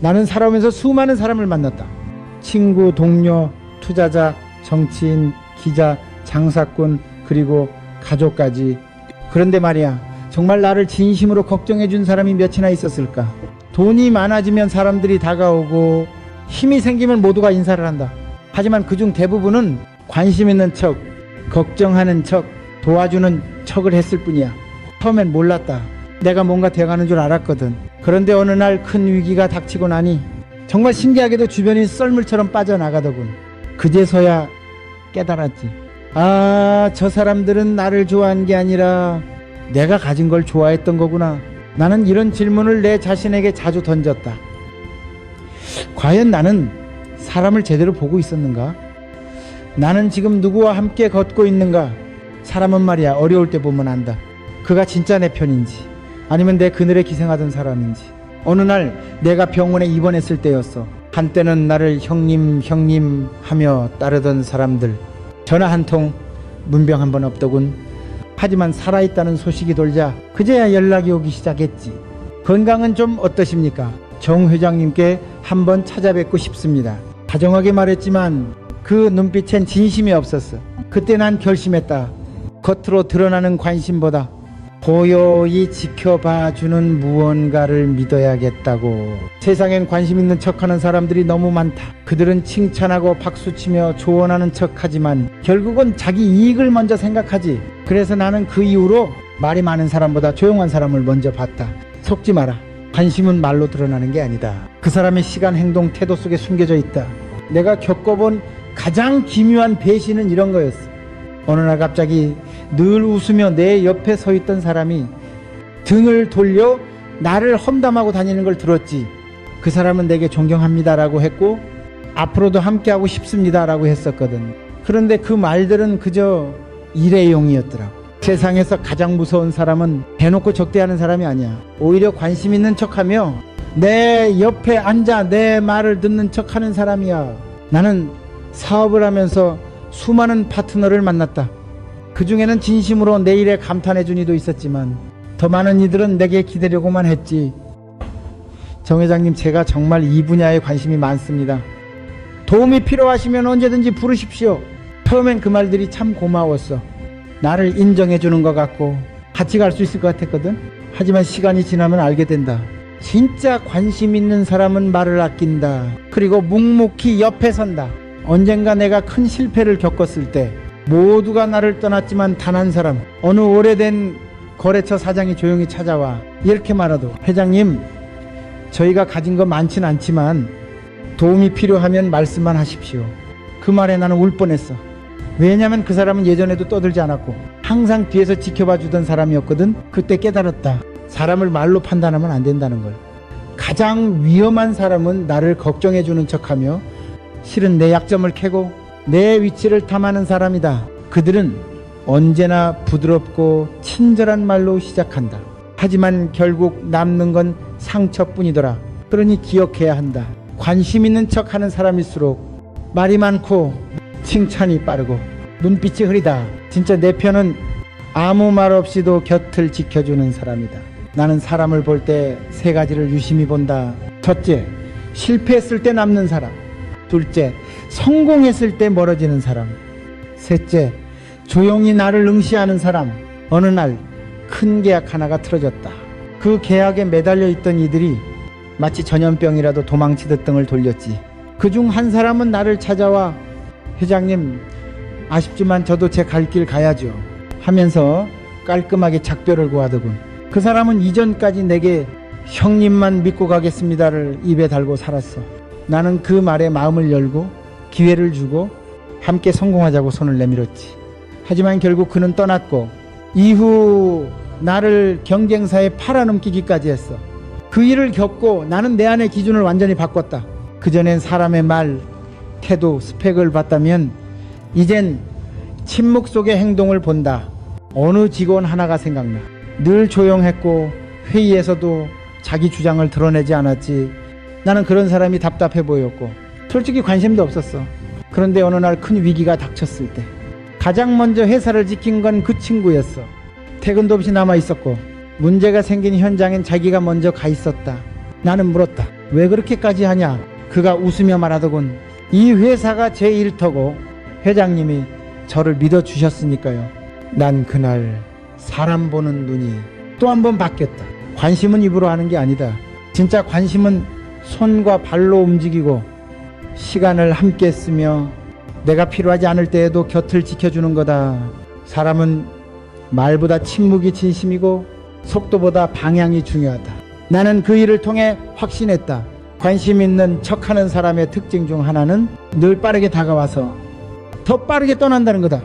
나는 살아오면서 수많은 사람을 만났다. 친구, 동료, 투자자, 정치인, 기자, 장사꾼, 그리고 가족까지. 그런데 말이야, 정말 나를 진심으로 걱정해 준 사람이 몇이나 있었을까? 돈이 많아지면 사람들이 다가오고 힘이 생기면 모두가 인사를 한다. 하지만 그중 대부분은 관심 있는 척, 걱정하는 척, 도와주는 척을 했을 뿐이야. 처음엔 몰랐다. 내가 뭔가 돼가는 줄 알았거든. 그런데 어느 날 큰 위기가 닥치고 나니 정말 신기하게도 주변이 썰물처럼 빠져나가더군. 그제서야 깨달았지. 아, 저 사람들은 나를 좋아한 게 아니라 내가 가진 걸 좋아했던 거구나. 나는 이런 질문을 내 자신에게 자주 던졌다. 과연 나는 사람을 제대로 보고 있었는가? 나는 지금 누구와 함께 걷고 있는가? 사람은 말이야 어려울 때 보면 안다. 그가 진짜 내 편인지 아니면 내 그늘에 기생하던 사람인지. 어느 날 내가 병원에 입원했을 때였어. 한때는 나를 형님 형님 하며 따르던 사람들 전화 한 통 문병 한 번 없더군. 하지만 살아있다는 소식이 돌자 그제야 연락이 오기 시작했지. 건강은 좀 어떠십니까? 정 회장님께 한번 찾아뵙고 싶습니다. 다정하게 말했지만 그 눈빛엔 진심이 없었어. 그때 난 결심했다. 겉으로 드러나는 관심보다 고요히 지켜봐 주는 무언가를 믿어야겠다고. 세상엔 관심 있는 척하는 사람들이 너무 많다. 그들은 칭찬하고 박수치며 조언하는 척하지만 결국은 자기 이익을 먼저 생각하지. 그래서 나는 그 이후로 말이 많은 사람보다 조용한 사람을 먼저 봤다. 속지 마라. 관심은 말로 드러나는 게 아니다. 그 사람의 시간, 행동, 태도 속에 숨겨져 있다. 내가 겪어본 가장 기묘한 배신은 이런 거였어. 어느 날 갑자기 늘 웃으며 내 옆에 서 있던 사람이 등을 돌려 나를 험담하고 다니는 걸 들었지. 그 사람은 내게 존경합니다라고 했고 앞으로도 함께하고 싶습니다라고 했었거든. 그런데 그 말들은 그저 일회용이었더라고. 세상에서 가장 무서운 사람은 대놓고 적대하는 사람이 아니야. 오히려 관심 있는 척하며 내 옆에 앉아 내 말을 듣는 척하는 사람이야. 나는 사업을 하면서 수많은 파트너를 만났다. 그 중에는 진심으로 내 일에 감탄해 준 이도 있었지만 더 많은 이들은 내게 기대려고만 했지. 정 회장님, 제가 정말 이 분야에 관심이 많습니다. 도움이 필요하시면 언제든지 부르십시오. 처음엔 그 말들이 참 고마웠어. 나를 인정해 주는 것 같고 같이 갈 수 있을 것 같았거든. 하지만 시간이 지나면 알게 된다. 진짜 관심 있는 사람은 말을 아낀다. 그리고 묵묵히 옆에 선다. 언젠가 내가 큰 실패를 겪었을 때 모두가 나를 떠났지만 단 한 사람 어느 오래된 거래처 사장이 조용히 찾아와 이렇게 말하도 회장님 저희가 가진 거 많진 않지만 도움이 필요하면 말씀만 하십시오. 그 말에 나는 울 뻔했어. 왜냐면 그 사람은 예전에도 떠들지 않았고 항상 뒤에서 지켜봐 주던 사람이었거든. 그때 깨달았다. 사람을 말로 판단하면 안 된다는 걸. 가장 위험한 사람은 나를 걱정해 주는 척하며 실은 내 약점을 캐고 내 위치를 탐하는 사람이다. 그들은 언제나 부드럽고 친절한 말로 시작한다. 하지만 결국 남는 건 상처뿐이더라. 그러니 기억해야 한다. 관심 있는 척 하는 사람일수록 말이 많고 칭찬이 빠르고 눈빛이 흐리다. 진짜 내 편은 아무 말 없이도 곁을 지켜주는 사람이다. 나는 사람을 볼 때 세 가지를 유심히 본다. 첫째, 실패했을 때 남는 사람. 둘째, 성공했을 때 멀어지는 사람. 셋째, 조용히 나를 응시하는 사람. 어느 날 큰 계약 하나가 틀어졌다. 그 계약에 매달려 있던 이들이 마치 전염병이라도 도망치듯 등을 돌렸지. 그 중 한 사람은 나를 찾아와 회장님 아쉽지만 저도 제 갈 길 가야죠 하면서 깔끔하게 작별을 구하더군. 그 사람은 이전까지 내게 형님만 믿고 가겠습니다를 입에 달고 살았어. 나는 그 말에 마음을 열고 기회를 주고 함께 성공하자고 손을 내밀었지. 하지만 결국 그는 떠났고 이후 나를 경쟁사에 팔아넘기기까지 했어. 그 일을 겪고 나는 내 안의 기준을 완전히 바꿨다. 그전엔 사람의 말, 태도, 스펙을 봤다면 이젠 침묵 속의 행동을 본다. 어느 직원 하나가 생각나. 늘 조용했고 회의에서도 자기 주장을 드러내지 않았지. 나는 그런 사람이 답답해 보였고 솔직히 관심도 없었어. 그런데 어느 날 큰 위기가 닥쳤을 때 가장 먼저 회사를 지킨 건 그 친구였어. 퇴근도 없이 남아 있었고 문제가 생긴 현장엔 자기가 먼저 가 있었다. 나는 물었다. 왜 그렇게까지 하냐? 그가 웃으며 말하더군. 이 회사가 제 일터고 회장님이 저를 믿어주셨으니까요. 난 그날 사람 보는 눈이 또 한 번 바뀌었다. 관심은 입으로 하는 게 아니다. 진짜 관심은 손과 발로 움직이고 시간을 함께 쓰며 내가 필요하지 않을 때에도 곁을 지켜주는 거다. 사람은 말보다 침묵이 진심이고 속도보다 방향이 중요하다. 나는 그 일을 통해 확신했다. 관심 있는 척하는 사람의 특징 중 하나는 늘 빠르게 다가와서 더 빠르게 떠난다는 거다.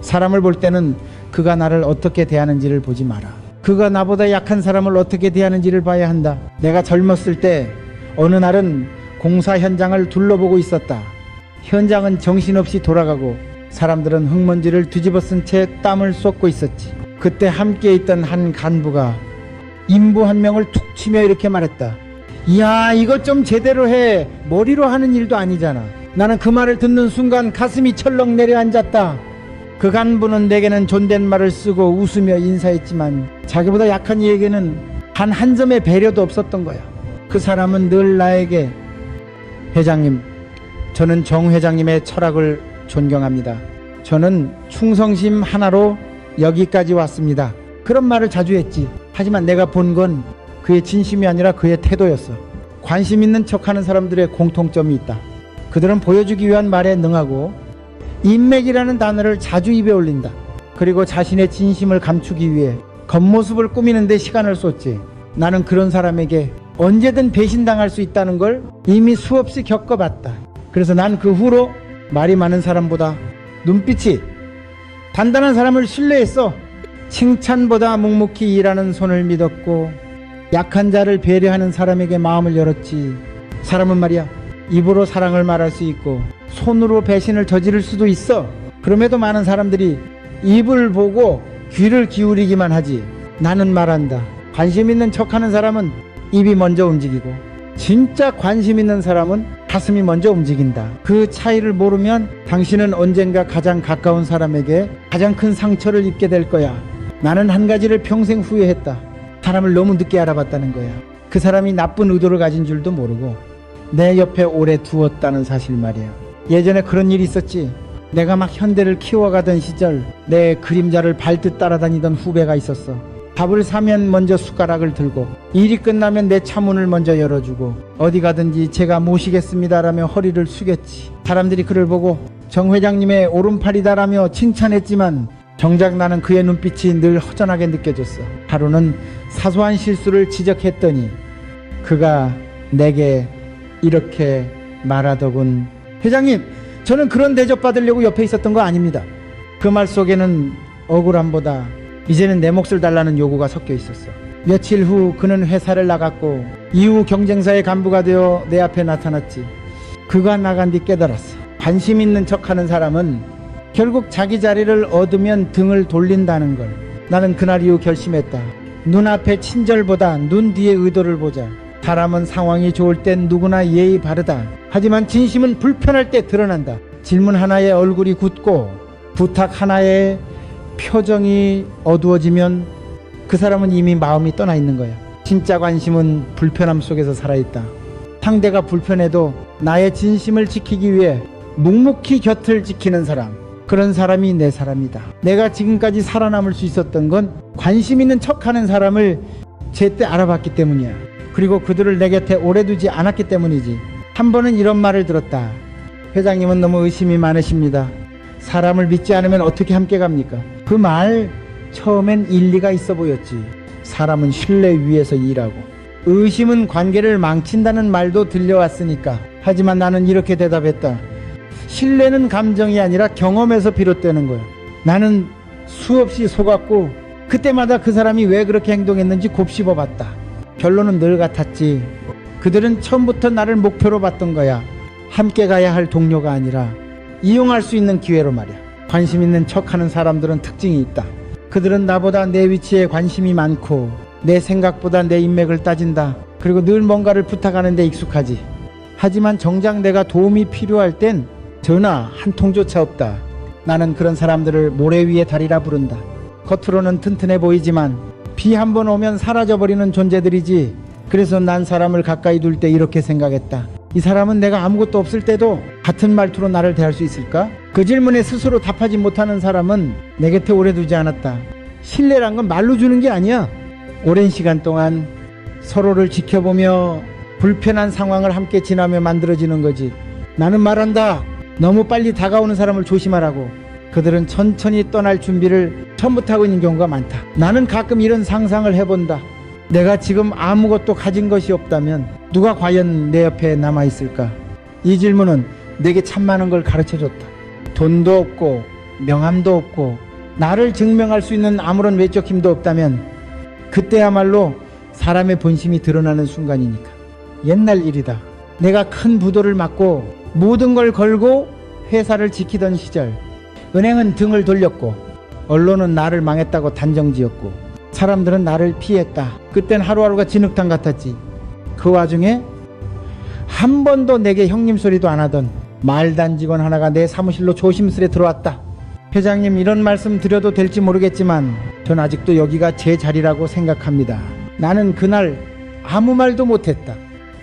사람을 볼 때는 그가 나를 어떻게 대하는지를 보지 마라. 그가 나보다 약한 사람을 어떻게 대하는지를 봐야 한다. 내가 젊었을 때 어느 날은 공사 현장을 둘러보고 있었다. 현장은 정신없이 돌아가고 사람들은 흙먼지를 뒤집어 쓴 채 땀을 쏟고 있었지. 그때 함께 있던 한 간부가 인부 한 명을 툭 치며 이렇게 말했다. 이야, 이거 좀 제대로 해. 머리로 하는 일도 아니잖아. 나는 그 말을 듣는 순간 가슴이 철렁 내려앉았다. 그 간부는 내게는 존댓말을 쓰고 웃으며 인사했지만 자기보다 약한 이에게는 단 한 점의 배려도 없었던 거야. 그 사람은 늘 나에게 회장님, 저는 정 회장님의 철학을 존경합니다. 저는 충성심 하나로 여기까지 왔습니다. 그런 말을 자주 했지. 하지만 내가 본 건 그의 진심이 아니라 그의 태도였어. 관심 있는 척 하는 사람들의 공통점이 있다. 그들은 보여주기 위한 말에 능하고 인맥이라는 단어를 자주 입에 올린다. 그리고 자신의 진심을 감추기 위해 겉모습을 꾸미는 데 시간을 쏟지. 나는 그런 사람에게 언제든 배신당할 수 있다는 걸 이미 수없이 겪어봤다. 그래서 난 그 후로 말이 많은 사람보다 눈빛이 단단한 사람을 신뢰했어. 칭찬보다 묵묵히 일하는 손을 믿었고 약한 자를 배려하는 사람에게 마음을 열었지. 사람은 말이야 입으로 사랑을 말할 수 있고 손으로 배신을 저지를 수도 있어. 그럼에도 많은 사람들이 입을 보고 귀를 기울이기만 하지. 나는 말한다. 관심 있는 척하는 사람은 입이 먼저 움직이고 진짜 관심 있는 사람은 가슴이 먼저 움직인다. 그 차이를 모르면 당신은 언젠가 가장 가까운 사람에게 가장 큰 상처를 입게 될 거야. 나는 한 가지를 평생 후회했다. 사람을 너무 늦게 알아봤다는 거야. 그 사람이 나쁜 의도를 가진 줄도 모르고 내 옆에 오래 두었다는 사실 말이야. 예전에 그런 일이 있었지. 내가 막 현대를 키워가던 시절 내 그림자를 밟듯 따라다니던 후배가 있었어. 밥을 사면 먼저 숟가락을 들고 일이 끝나면 내 차문을 먼저 열어주고 어디 가든지 제가 모시겠습니다라며 허리를 숙였지. 사람들이 그를 보고 정 회장님의 오른팔이다라며 칭찬했지만 정작 나는 그의 눈빛이 늘 허전하게 느껴졌어. 하루는 사소한 실수를 지적했더니 그가 내게 이렇게 말하더군. 회장님, 저는 그런 대접 받으려고 옆에 있었던 거 아닙니다. 그 말 속에는 억울함보다 이제는 내 몫을 달라는 요구가 섞여 있었어. 며칠 후 그는 회사를 나갔고 이후 경쟁사의 간부가 되어 내 앞에 나타났지. 그가 나간 뒤 깨달았어. 관심 있는 척하는 사람은 결국 자기 자리를 얻으면 등을 돌린다는 걸. 나는 그날 이후 결심했다. 눈앞의 친절보다 눈 뒤의 의도를 보자. 사람은 상황이 좋을 땐 누구나 예의 바르다. 하지만 진심은 불편할 때 드러난다. 질문 하나에 얼굴이 굳고 부탁 하나에 표정이 어두워지면 그 사람은 이미 마음이 떠나 있는 거야. 진짜 관심은 불편함 속에서 살아있다. 상대가 불편해도 나의 진심을 지키기 위해 묵묵히 곁을 지키는 사람. 그런 사람이 내 사람이다. 내가 지금까지 살아남을 수 있었던 건 관심 있는 척 하는 사람을 제때 알아봤기 때문이야. 그리고 그들을 내 곁에 오래 두지 않았기 때문이지. 한 번은 이런 말을 들었다. 회장님은 너무 의심이 많으십니다. 사람을 믿지 않으면 어떻게 함께 갑니까? 그 말 처음엔 일리가 있어 보였지. 사람은 신뢰 위에서 일하고 의심은 관계를 망친다는 말도 들려왔으니까. 하지만 나는 이렇게 대답했다. 신뢰는 감정이 아니라 경험에서 비롯되는 거야. 나는 수없이 속았고 그때마다 그 사람이 왜 그렇게 행동했는지 곱씹어 봤다. 결론은 늘 같았지. 그들은 처음부터 나를 목표로 봤던 거야. 함께 가야 할 동료가 아니라 이용할 수 있는 기회로 말이야. 관심 있는 척하는 사람들은 특징이 있다. 그들은 나보다 내 위치에 관심이 많고 내 생각보다 내 인맥을 따진다. 그리고 늘 뭔가를 부탁하는 데 익숙하지. 하지만 정작 내가 도움이 필요할 땐 전화 한 통조차 없다. 나는 그런 사람들을 모래 위에 다리라 부른다. 겉으로는 튼튼해 보이지만 비 한 번 오면 사라져버리는 존재들이지 그래서 난 사람을 가까이 둘 때 이렇게 생각했다. 이 사람은 내가 아무것도 없을 때도 같은 말투로 나를 대할 수 있을까? 그 질문에 스스로 답하지 못하는 사람은 내 곁에 오래 두지 않았다. 신뢰란 건 말로 주는 게 아니야. 오랜 시간 동안 서로를 지켜보며 불편한 상황을 함께 지나며 만들어지는 거지. 나는 말한다. 너무 빨리 다가오는 사람을 조심하라고. 그들은 천천히 떠날 준비를 처음부터 하고 있는 경우가 많다. 나는 가끔 이런 상상을 해본다. 내가 지금 아무것도 가진 것이 없다면 누가 과연 내 옆에 남아 있을까? 이 질문은 내게 참 많은 걸 가르쳐 줬다. 돈도 없고 명함도 없고 나를 증명할 수 있는 아무런 외적 힘도 없다면 그때야말로 사람의 본심이 드러나는 순간이니까. 옛날 일이다. 내가 큰 부도를 맞고 모든 걸 걸고 회사를 지키던 시절 은행은 등을 돌렸고 언론은 나를 망했다고 단정 지었고 사람들은 나를 피했다. 그땐 하루하루가 진흙탕 같았지. 그 와중에 한 번도 내게 형님 소리도 안 하던 말단 직원 하나가 내 사무실로 조심스레 들어왔다. 회장님 이런 말씀 드려도 될지 모르겠지만 전 아직도 여기가 제 자리라고 생각합니다. 나는 그날 아무 말도 못했다.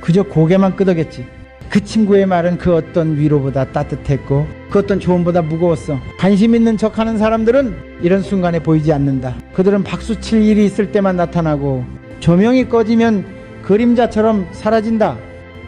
그저 고개만 끄덕였지. 그 친구의 말은 그 어떤 위로보다 따뜻했고 그 어떤 조언보다 무거웠어. 관심 있는 척 하는 사람들은 이런 순간에 보이지 않는다. 그들은 박수 칠 일이 있을 때만 나타나고 조명이 꺼지면 그림자처럼 사라진다.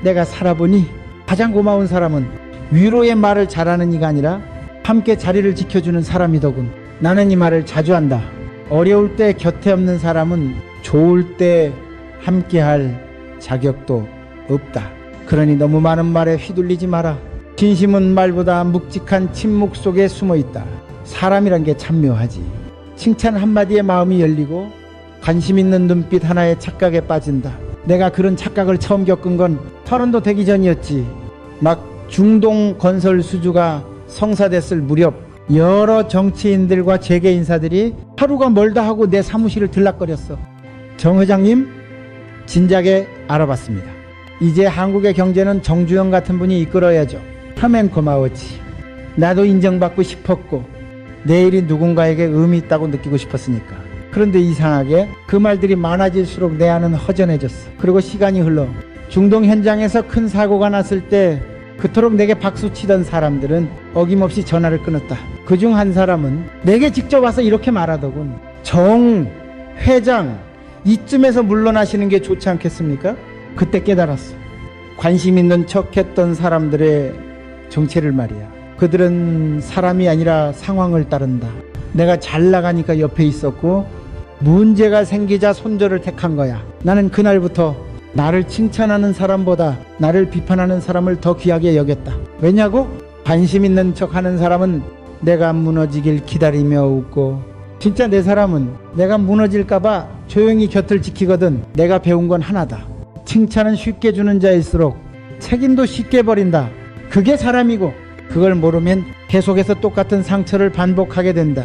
내가 살아보니 가장 고마운 사람은 위로의 말을 잘하는 이가 아니라 함께 자리를 지켜주는 사람이더군. 나는 이 말을 자주 한다. 어려울 때 곁에 없는 사람은 좋을 때 함께할 자격도 없다. 그러니 너무 많은 말에 휘둘리지 마라. 진심은 말보다 묵직한 침묵 속에 숨어 있다. 사람이란 게 참 묘하지. 칭찬 한마디에 마음이 열리고 관심 있는 눈빛 하나에 착각에 빠진다. 내가 그런 착각을 처음 겪은 건 서른도 되기 전이었지. 막 중동 건설 수주가 성사됐을 무렵 여러 정치인들과 재계 인사들이 하루가 멀다 하고 내 사무실을 들락거렸어. 정 회장님 진작에 알아봤습니다. 이제 한국의 경제는 정주영 같은 분이 이끌어야죠. 하면 고마웠지. 나도 인정받고 싶었고 내일이 누군가에게 의미 있다고 느끼고 싶었으니까. 그런데 이상하게 그 말들이 많아질수록 내 안은 허전해졌어. 그리고 시간이 흘러 중동 현장에서 큰 사고가 났을 때 그토록 내게 박수 치던 사람들은 어김없이 전화를 끊었다. 그 중 한 사람은 내게 직접 와서 이렇게 말하더군. 정 회장 이쯤에서 물러나시는 게 좋지 않겠습니까? 그때 깨달았어. 관심 있는 척 했던 사람들의 정체를 말이야. 그들은 사람이 아니라 상황을 따른다. 내가 잘 나가니까 옆에 있었고 문제가 생기자 손절을 택한 거야. 나는 그날부터 나를 칭찬하는 사람보다 나를 비판하는 사람을 더 귀하게 여겼다. 왜냐고? 관심 있는 척 하는 사람은 내가 무너지길 기다리며 웃고 진짜 내 사람은 내가 무너질까봐 조용히 곁을 지키거든 내가 배운 건 하나다. 칭찬은 쉽게 주는 자일수록 책임도 쉽게 버린다. 그게 사람이고 그걸 모르면 계속해서 똑같은 상처를 반복하게 된다.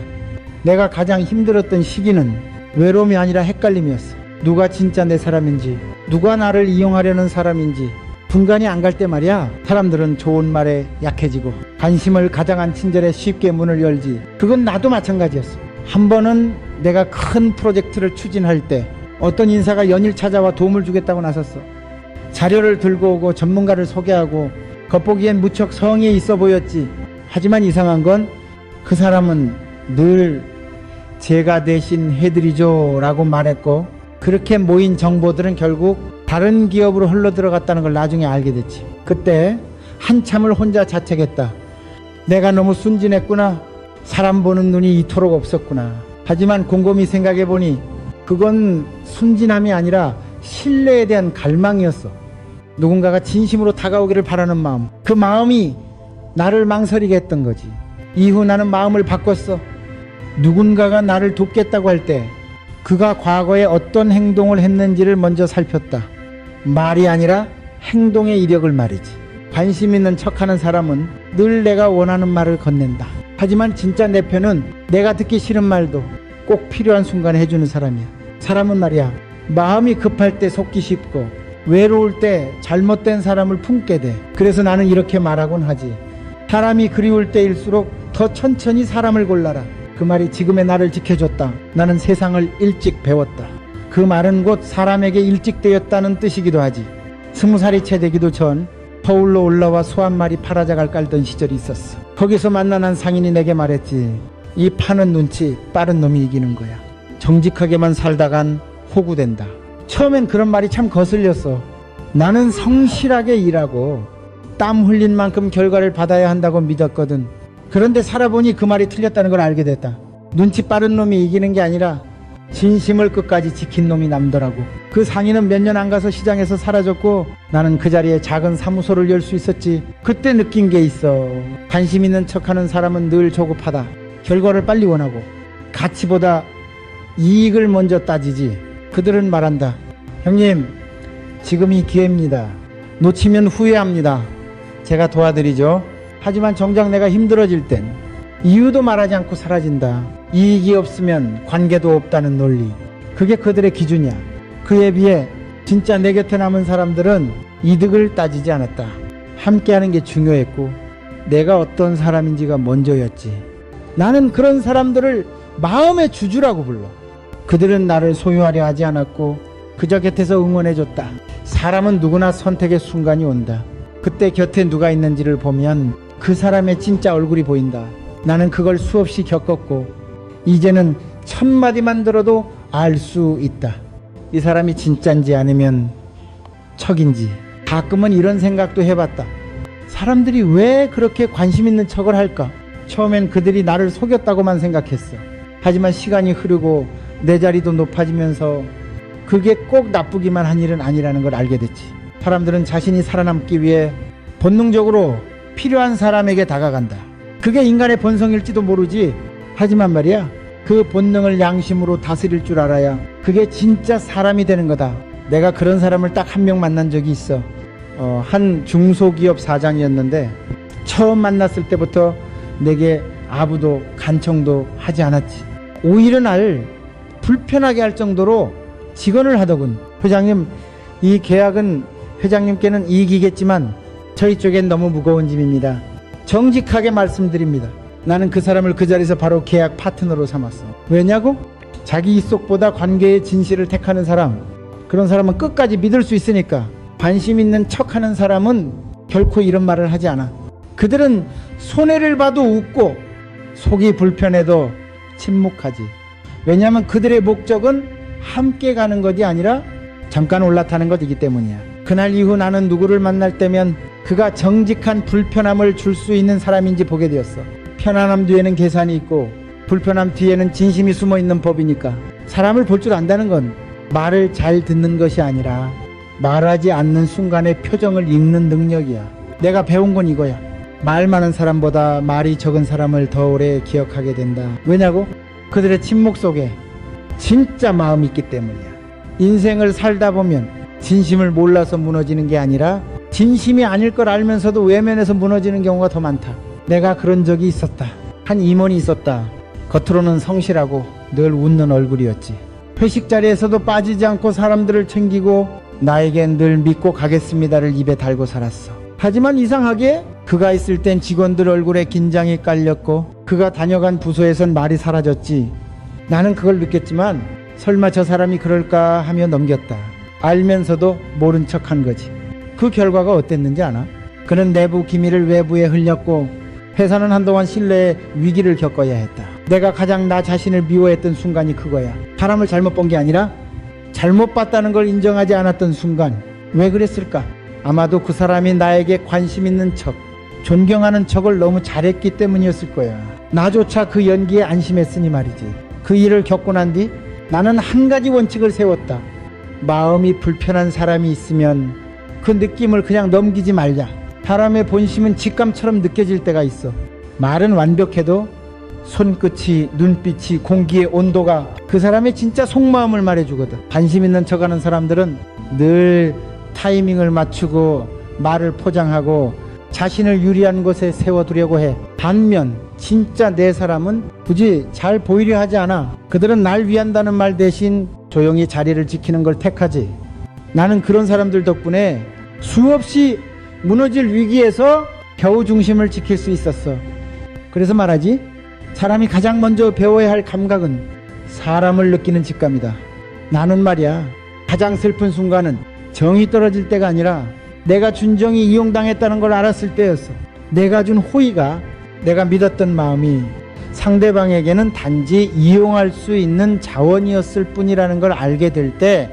내가 가장 힘들었던 시기는 외로움이 아니라 헷갈림이었어. 누가 진짜 내 사람인지, 누가 나를 이용하려는 사람인지 분간이 안 갈 때 말이야. 사람들은 좋은 말에 약해지고 관심을 가장한 친절에 쉽게 문을 열지. 그건 나도 마찬가지였어. 한 번은 내가 큰 프로젝트를 추진할 때 어떤 인사가 연일 찾아와 도움을 주겠다고 나섰어. 자료를 들고 오고 전문가를 소개하고 겉보기엔 무척 성의 있어 보였지. 하지만 이상한 건 그 사람은 늘 제가 대신 해드리죠 라고 말했고 그렇게 모인 정보들은 결국 다른 기업으로 흘러 들어갔다는 걸 나중에 알게 됐지. 그때 한참을 혼자 자책했다. 내가 너무 순진했구나. 사람 보는 눈이 이토록 없었구나. 하지만 곰곰이 생각해 보니 그건 순진함이 아니라 신뢰에 대한 갈망이었어. 누군가가 진심으로 다가오기를 바라는 마음. 그 마음이 나를 망설이게 했던 거지. 이후 나는 마음을 바꿨어. 누군가가 나를 돕겠다고 할 때 그가 과거에 어떤 행동을 했는지를 먼저 살폈다. 말이 아니라 행동의 이력을 말이지. 관심 있는 척하는 사람은 늘 내가 원하는 말을 건넨다. 하지만 진짜 내 편은 내가 듣기 싫은 말도 꼭 필요한 순간에 해주는 사람이야. 사람은 말이야. 마음이 급할 때 속기 쉽고 외로울 때 잘못된 사람을 품게 돼. 그래서 나는 이렇게 말하곤 하지. 사람이 그리울 때일수록 더 천천히 사람을 골라라. 그 말이 지금의 나를 지켜줬다. 나는 세상을 일찍 배웠다. 그 말은 곧 사람에게 일찍 되었다는 뜻이기도 하지. 스무 살이 채 되기도 전 서울로 올라와 소 한 마리 팔아자갈 깔던 시절이 있었어. 거기서 만난 상인이 내게 말했지. 이 파는 눈치 빠른 놈이 이기는 거야. 정직하게만 살다간 호구된다. 처음엔 그런 말이 참 거슬렸어. 나는 성실하게 일하고 땀 흘린 만큼 결과를 받아야 한다고 믿었거든. 그런데 살아보니 그 말이 틀렸다는 걸 알게 됐다. 눈치 빠른 놈이 이기는 게 아니라 진심을 끝까지 지킨 놈이 남더라고. 그 상인은 몇 년 안 가서 시장에서 사라졌고 나는 그 자리에 작은 사무소를 열 수 있었지. 그때 느낀 게 있어. 관심 있는 척 하는 사람은 늘 조급하다. 결과를 빨리 원하고 가치보다 이익을 먼저 따지지. 그들은 말한다. 형님, 지금 이 기회입니다. 놓치면 후회합니다. 제가 도와드리죠. 하지만 정작 내가 힘들어질 땐 이유도 말하지 않고 사라진다. 이익이 없으면 관계도 없다는 논리. 그게 그들의 기준이야. 그에 비해 진짜 내 곁에 남은 사람들은 이득을 따지지 않았다. 함께하는 게 중요했고 내가 어떤 사람인지가 먼저였지. 나는 그런 사람들을 마음의 주주라고 불러. 그들은 나를 소유하려 하지 않았고 그저 곁에서 응원해줬다. 사람은 누구나 선택의 순간이 온다. 그때 곁에 누가 있는지를 보면 그 사람의 진짜 얼굴이 보인다. 나는 그걸 수없이 겪었고 이제는 첫 마디만 들어도 알 수 있다. 이 사람이 진짠지 아니면 척인지 가끔은 이런 생각도 해봤다. 사람들이 왜 그렇게 관심 있는 척을 할까? 처음엔 그들이 나를 속였다고만 생각했어. 하지만 시간이 흐르고 내 자리도 높아지면서 그게 꼭 나쁘기만 한 일은 아니라는 걸 알게 됐지. 사람들은 자신이 살아남기 위해 본능적으로 필요한 사람에게 다가간다. 그게 인간의 본성일지도 모르지. 하지만 말이야, 그 본능을 양심으로 다스릴 줄 알아야 그게 진짜 사람이 되는 거다. 내가 그런 사람을 딱 한 명 만난 적이 있어. 어, 한 중소기업 사장이었는데 처음 만났을 때부터 내게 아부도 간청도 하지 않았지. 오히려 날 불편하게 할 정도로 직언을 하더군. 회장님, 이 계약은 회장님께는 이익이겠지만 저희 쪽엔 너무 무거운 짐입니다. 정직하게 말씀드립니다. 나는 그 사람을 그 자리에서 바로 계약 파트너로 삼았어. 왜냐고? 자기 입속보다 관계의 진실을 택하는 사람, 그런 사람은 끝까지 믿을 수 있으니까 관심 있는 척 하는 사람은 결코 이런 말을 하지 않아. 그들은 손해를 봐도 웃고 속이 불편해도 침묵하지. 왜냐하면 그들의 목적은 함께 가는 것이 아니라 잠깐 올라타는 것이기 때문이야. 그날 이후 나는 누구를 만날 때면 그가 정직한 불편함을 줄 수 있는 사람인지 보게 되었어. 편안함 뒤에는 계산이 있고 불편함 뒤에는 진심이 숨어 있는 법이니까 사람을 볼 줄 안다는 건 말을 잘 듣는 것이 아니라 말하지 않는 순간의 표정을 읽는 능력이야. 내가 배운 건 이거야. 말 많은 사람보다 말이 적은 사람을 더 오래 기억하게 된다. 왜냐고? 그들의 침묵 속에 진짜 마음이 있기 때문이야. 인생을 살다 보면 진심을 몰라서 무너지는 게 아니라 진심이 아닐 걸 알면서도 외면해서 무너지는 경우가 더 많다. 내가 그런 적이 있었다. 한 임원이 있었다. 겉으로는 성실하고 늘 웃는 얼굴이었지. 회식 자리에서도 빠지지 않고 사람들을 챙기고 나에겐 늘 믿고 가겠습니다를 입에 달고 살았어. 하지만 이상하게 그가 있을 땐 직원들 얼굴에 긴장이 깔렸고 그가 다녀간 부서에선 말이 사라졌지. 나는 그걸 느꼈지만 설마 저 사람이 그럴까 하며 넘겼다. 알면서도 모른 척 한 거지. 그 결과가 어땠는지 아나? 그는 내부 기밀을 외부에 흘렸고 회사는 한동안 신뢰의 위기를 겪어야 했다. 내가 가장 나 자신을 미워했던 순간이 그거야. 사람을 잘못 본 게 아니라 잘못 봤다는 걸 인정하지 않았던 순간. 왜 그랬을까? 아마도 그 사람이 나에게 관심 있는 척, 존경하는 척을 너무 잘했기 때문이었을 거야. 나조차 그 연기에 안심했으니 말이지. 그 일을 겪고 난 뒤 나는 한 가지 원칙을 세웠다. 마음이 불편한 사람이 있으면 그 느낌을 그냥 넘기지 말자. 사람의 본심은 직감처럼 느껴질 때가 있어. 말은 완벽해도 손끝이, 눈빛이, 공기의 온도가 그 사람의 진짜 속마음을 말해주거든. 관심 있는 척하는 사람들은 늘 타이밍을 맞추고 말을 포장하고 자신을 유리한 곳에 세워두려고 해. 반면 진짜 내 사람은 굳이 잘 보이려 하지 않아. 그들은 날 위한다는 말 대신 조용히 자리를 지키는 걸 택하지. 나는 그런 사람들 덕분에 수없이 무너질 위기에서 겨우 중심을 지킬 수 있었어. 그래서 말하지. 사람이 가장 먼저 배워야 할 감각은 사람을 느끼는 직감이다. 나는 말이야 가장 슬픈 순간은 정이 떨어질 때가 아니라 내가 준 정이 이용당했다는 걸 알았을 때였어. 내가 준 호의가 내가 믿었던 마음이 상대방에게는 단지 이용할 수 있는 자원이었을 뿐이라는 걸 알게 될 때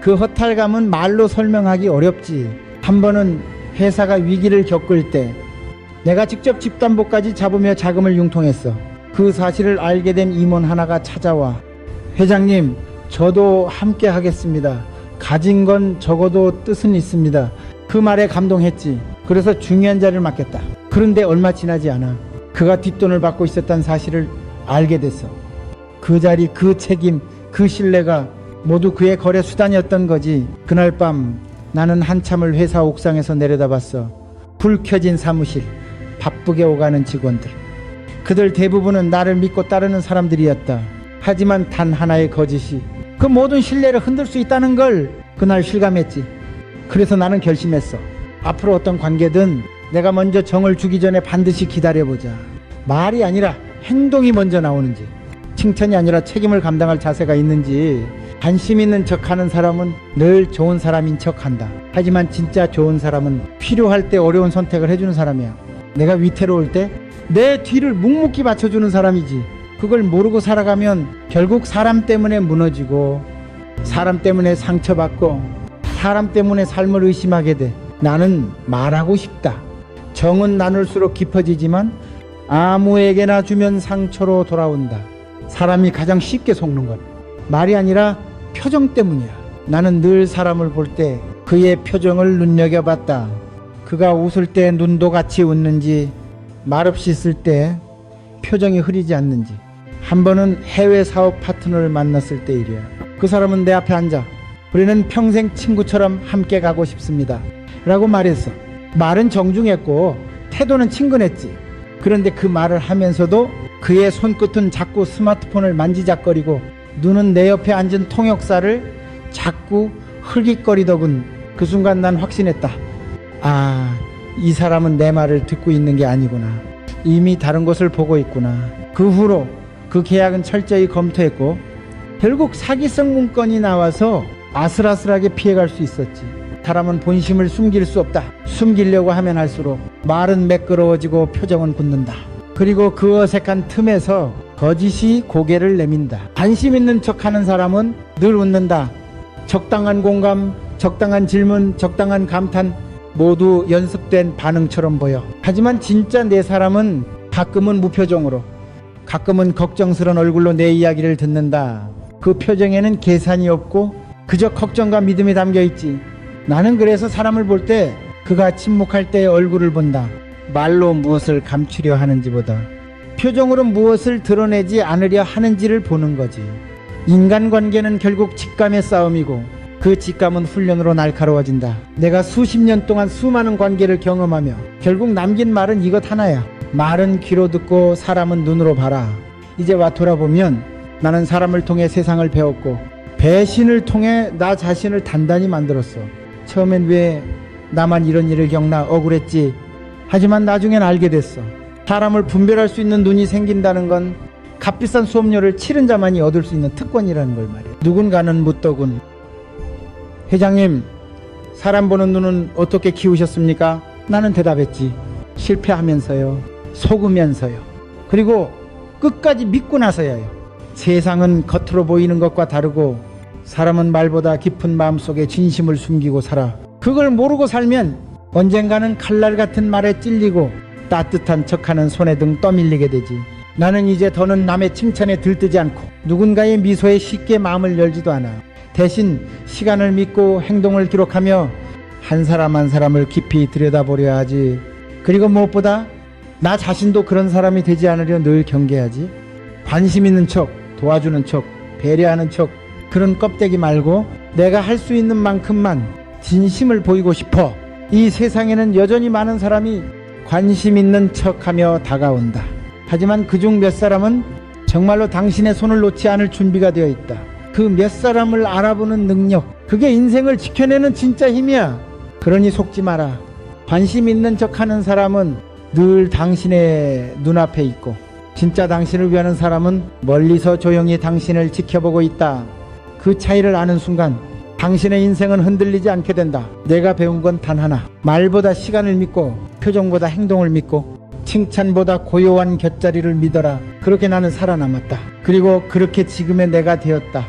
그 허탈감은 말로 설명하기 어렵지. 한 번은 회사가 위기를 겪을 때 내가 직접 집담보까지 잡으며 자금을 융통했어. 그 사실을 알게 된 임원 하나가 찾아와 회장님, 저도 함께 하겠습니다. 가진 건 적어도 뜻은 있습니다. 그 말에 감동했지. 그래서 중요한 자리를 맡겼다. 그런데 얼마 지나지 않아. 그가 뒷돈을 받고 있었다는 사실을 알게 됐어. 그 자리, 그 책임, 그 신뢰가 모두 그의 거래 수단이었던 거지. 그날 밤 나는 한참을 회사 옥상에서 내려다봤어. 불 켜진 사무실, 바쁘게 오가는 직원들. 그들 대부분은 나를 믿고 따르는 사람들이었다. 하지만 단 하나의 거짓이 그 모든 신뢰를 흔들 수 있다는 걸 그날 실감했지. 그래서 나는 결심했어. 앞으로 어떤 관계든 내가 먼저 정을 주기 전에 반드시 기다려보자. 말이 아니라 행동이 먼저 나오는지, 칭찬이 아니라 책임을 감당할 자세가 있는지, 관심 있는 척 하는 사람은 늘 좋은 사람인 척 한다. 하지만 진짜 좋은 사람은 필요할 때 어려운 선택을 해주는 사람이야. 내가 위태로울 때 내 뒤를 묵묵히 받쳐주는 사람이지. 그걸 모르고 살아가면 결국 사람 때문에 무너지고 사람 때문에 상처받고 사람 때문에 삶을 의심하게 돼. 나는 말하고 싶다. 정은 나눌수록 깊어지지만 아무에게나 주면 상처로 돌아온다. 사람이 가장 쉽게 속는 건 말이 아니라 표정 때문이야. 나는 늘 사람을 볼 때 그의 표정을 눈여겨봤다. 그가 웃을 때 눈도 같이 웃는지 말없이 있을 때 표정이 흐리지 않는지 한 번은 해외 사업 파트너를 만났을 때 일이야. 그 사람은 내 앞에 앉아 우리는 평생 친구처럼 함께 가고 싶습니다. 라고 말했어. 말은 정중했고 태도는 친근했지. 그런데 그 말을 하면서도 그의 손끝은 자꾸 스마트폰을 만지작거리고 눈은 내 옆에 앉은 통역사를 자꾸 흘깃거리더군. 그 순간 난 확신했다. 아, 이 사람은 내 말을 듣고 있는 게 아니구나. 이미 다른 것을 보고 있구나. 그 후로 그 계약은 철저히 검토했고 결국 사기성 문건이 나와서 아슬아슬하게 피해갈 수 있었지. 사람은 본심을 숨길 수 없다. 숨기려고 하면 할수록 말은 매끄러워지고 표정은 굳는다. 그리고 그 어색한 틈에서 거짓이 고개를 내민다. 관심 있는 척 하는 사람은 늘 웃는다. 적당한 공감, 적당한 질문, 적당한 감탄 모두 연습된 반응처럼 보여. 하지만 진짜 내 사람은 가끔은 무표정으로, 가끔은 걱정스런 얼굴로 내 이야기를 듣는다. 그 표정에는 계산이 없고 그저 걱정과 믿음이 담겨 있지. 나는 그래서 사람을 볼 때 그가 침묵할 때의 얼굴을 본다. 말로 무엇을 감추려 하는지보다 표정으로 무엇을 드러내지 않으려 하는지를 보는 거지. 인간관계는 결국 직감의 싸움이고 그 직감은 훈련으로 날카로워진다. 내가 수십 년 동안 수많은 관계를 경험하며 결국 남긴 말은 이것 하나야. 말은 귀로 듣고 사람은 눈으로 봐라. 이제 와 돌아보면 나는 사람을 통해 세상을 배웠고 배신을 통해 나 자신을 단단히 만들었어. 처음엔 왜 나만 이런 일을 겪나 억울했지. 하지만 나중엔 알게 됐어. 사람을 분별할 수 있는 눈이 생긴다는 건 값비싼 수업료를 치른 자만이 얻을 수 있는 특권이라는 걸 말이야. 누군가는 묻더군. 회장님, 사람 보는 눈은 어떻게 키우셨습니까? 나는 대답했지. 실패하면서요. 속으면서요. 그리고 끝까지 믿고 나서야요. 세상은 겉으로 보이는 것과 다르고 사람은 말보다 깊은 마음속에 진심을 숨기고 살아. 그걸 모르고 살면 언젠가는 칼날 같은 말에 찔리고 따뜻한 척하는 손에 등 떠밀리게 되지. 나는 이제 더는 남의 칭찬에 들뜨지 않고 누군가의 미소에 쉽게 마음을 열지도 않아. 대신 시간을 믿고 행동을 기록하며 한 사람 한 사람을 깊이 들여다보려 하지. 그리고 무엇보다 나 자신도 그런 사람이 되지 않으려 늘 경계하지. 관심 있는 척, 도와주는 척, 배려하는 척, 그런 껍데기 말고 내가 할 수 있는 만큼만 진심을 보이고 싶어. 이 세상에는 여전히 많은 사람이 관심 있는 척 하며 다가온다. 하지만 그중 몇 사람은 정말로 당신의 손을 놓지 않을 준비가 되어 있다. 그 몇 사람을 알아보는 능력, 그게 인생을 지켜내는 진짜 힘이야. 그러니 속지 마라. 관심 있는 척 하는 사람은 늘 당신의 눈앞에 있고, 진짜 당신을 위하는 사람은 멀리서 조용히 당신을 지켜보고 있다. 그 차이를 아는 순간 당신의 인생은 흔들리지 않게 된다. 내가 배운 건 단 하나. 말보다 시간을 믿고 표정보다 행동을 믿고 칭찬보다 고요한 곁자리를 믿어라. 그렇게 나는 살아남았다. 그리고 그렇게 지금의 내가 되었다.